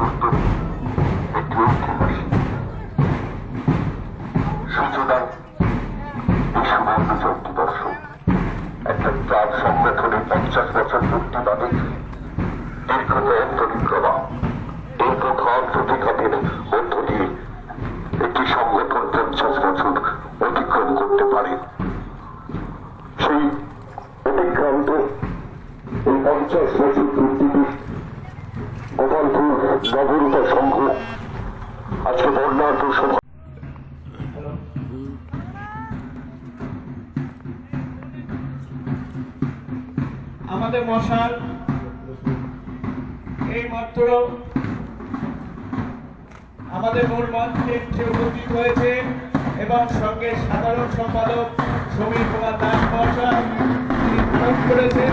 gusto. Gopalpur সংঘ। আজকে বর্ণাঢ্য সভা আমাদের মশাল, এই মাত্র আমাদের মূল মঞ্চে উপস্থিত হয়েছে এবং সঙ্গে সাধারণ সম্পাদক সমীর কুমার দাস মহাশয় তিনি করেছেন।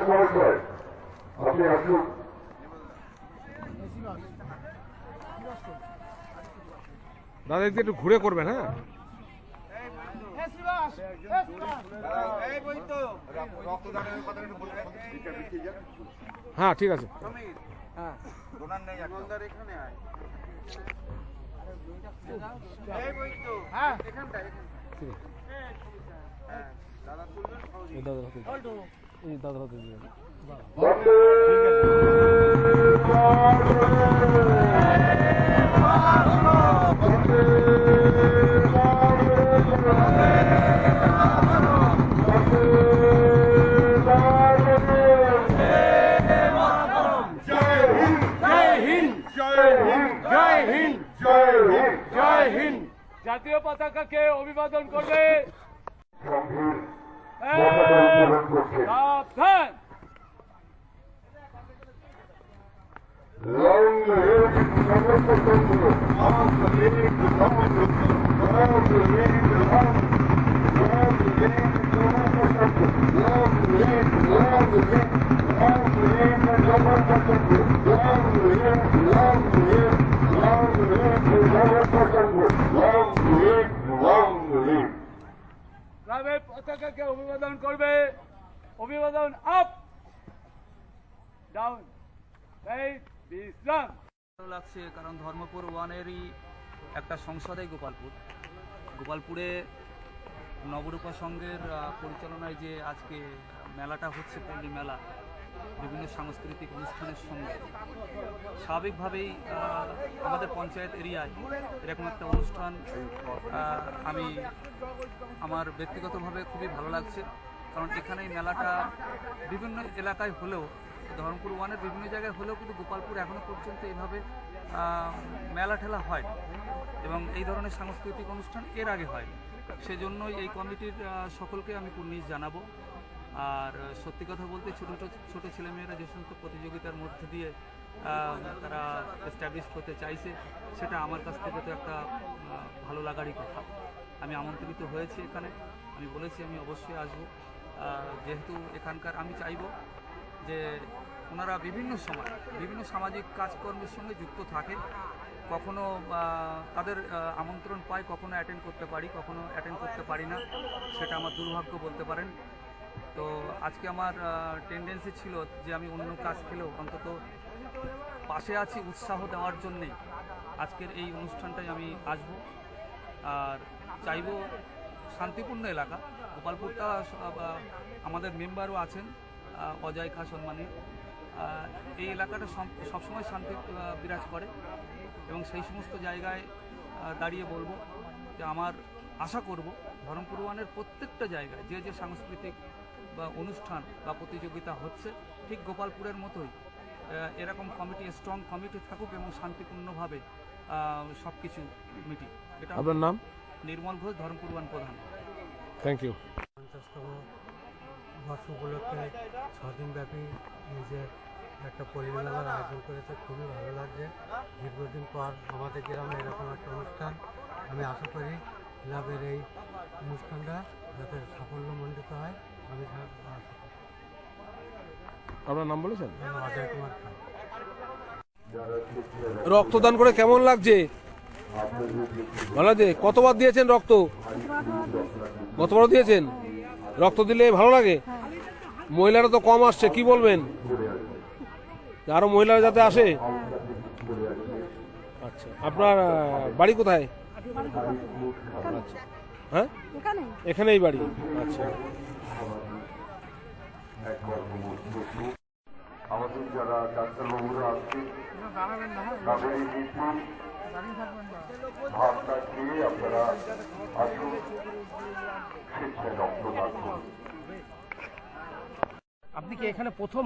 মহাশয়। আপনি আসুন। দাদা একটু একটু ঘুরে করবেন হ্যাঁ? হ্যাঁ ঠিক আছে। এই দাদা হাতে। জাতীয় পতাকাকে অভিবাদন করবে সংঘের পতাকা উত্তোলন করছে সাবধান পতাকাকে অভিবাদন করবে। অভিবাদন আপ ডাউন ভালো লাগছে কারণ ধর্মপুর ওয়ানেরই একটা সংসদে গোপালপুর। গোপালপুরে নবরূপা সংঘের পরিচালনায় যে আজকে মেলাটা হচ্ছে পল্লী মেলা বিভিন্ন সাংস্কৃতিক অনুষ্ঠানের সঙ্গে। স্বাভাবিকভাবেই আমাদের পঞ্চায়েত এরিয়ায় এরকম একটা অনুষ্ঠান আমি আমার ব্যক্তিগতভাবে খুবই ভালো লাগছে। কারণ এখানে মেলাটা বিভিন্ন এলাকায় হলেও, ধরমপুর ওয়ানের বিভিন্ন জায়গায় হলেও কিন্তু গোপালপুর এখনও পর্যন্ত এইভাবে মেলা ঠেলা হয় এবং এই ধরনের সাংস্কৃতিক অনুষ্ঠান এর আগে হয় সেজন্যই এই কমিটির সকলকে আমি কুর্নিশ জানাব। আর সত্যি কথা বলতে ছোটো ছোটো ছোটো ছেলেমেয়েরা যে সমস্ত প্রতিযোগিতার মধ্যে দিয়ে তারা এস্টাবলিশ হতে চাইছে, সেটা আমার কাছ থেকে তো একটা ভালো লাগারই কথা। আমি আমন্ত্রিত হয়েছি এখানে, আমি বলেছি আমি অবশ্যই আসব। যেহেতু এখানকার আমি চাইব যে ওনারা বিভিন্ন সময়, বিভিন্ন সামাজিক কাজকর্মের সঙ্গে যুক্ত থাকে কখনো তাদের আমন্ত্রণ পাই, কখনো অ্যাটেন্ড করতে পারি, কখনো অ্যাটেন্ড করতে পারি না, সেটা আমার দুর্ভাগ্য বলতে পারেন। তো আজকে আমার টেন্ডেন্সি ছিল যে আমি অন্য কাজ খেলেও অন্তত পাশে আছি উৎসাহ দেওয়ার জন্যে আজকের এই অনুষ্ঠানটায় আমি আসব। আর চাইব শান্তিপূর্ণ এলাকা। গোপালপুরটা আমাদের মেম্বারও আছেন অজয় খা সম্মানী এই এলাকাটা সব- সবসময় শান্তি বিরাজ করে এবং সেই সমস্ত জায়গায় দাঁড়িয়ে বলব যে আমার আশা করব ধরমপুর ওয়ানের প্রত্যেকটা জায়গায় যে যে সাংস্কৃতিক বা অনুষ্ঠান বা প্রতিযোগিতা হচ্ছে ঠিক গোপালপুরের মতোই এরকম কমিটি স্ট্রং কমিটি থাকুক এবং শান্তিপূর্ণভাবে সব কিছু মিটি এটা আপনার নাম? নির্মল ঘোষ ধরমপুর ওয়ান প্রধান। থ্যাংক ইউ পঞ্চাশতম বর্ষ উপলক্ষে ছদিনব্যাপী যে একটা পরিমেলার আয়োজন করেছে খুবই ভালো লাগছে। দীর্ঘদিন পর আমাদের গ্রামে এরকম একটা অনুষ্ঠান আমি আশা করি ক্লাবের এই অনুষ্ঠানটা যাতে সাফল্যমণ্ডিত হয় আমি। আপনার নাম বলেছেন? অজয় কুমার খান রক্তদান করে কেমন লাগছে? ভালো লাগছে? কতবার দিয়েছেন রক্ত? কতবার দিয়েছেন? রক্ত দিলে ভালো লাগে? মহিলারা তো কম আসছে কি বলবেন? আরও মহিলারা যাতে আসে? আচ্ছা আপনার বাড়ি কোথায়? আচ্ছা। হ্যাঁ? এখানে এখানেই বাড়ি? আচ্ছা। আমাদের যারা ডাক্তারবাবুরা আসছে তাদের এই ভাবনা আপনারা আসুন স্বেচ্ছায় রক্তদান করুন। আপনি কি এখানে প্রথম?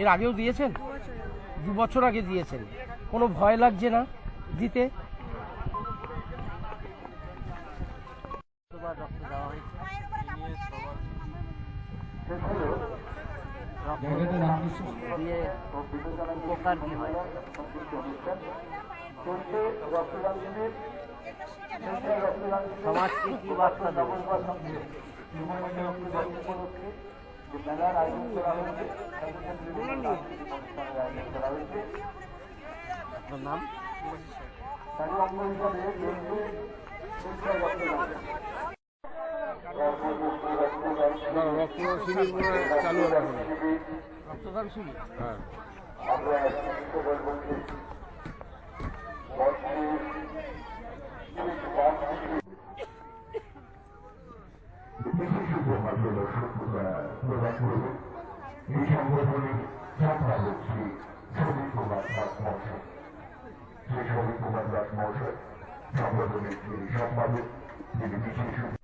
এর আগেও দিয়েছেন? দু বছর আগে। দু বছর আগে দিয়েছেন। কোনো ভয় লাগছে না দিতে? সমাজকে কি বার্তা দেবো আপনার নাম না, রক্তদান শিবির চালু হবে রক্তদান শিবির হ্যাঁ বিশেষ উপহার প্রদর্শন প্রদান করবে এই সংগঠনের যাত্রা হচ্ছে শ্রমিক কুমার দাস মহাশয় সেই শ্রমিক কুমার দাস মহাশয় সংগঠনের যিনি সম্পাদক তিনি বিশেষ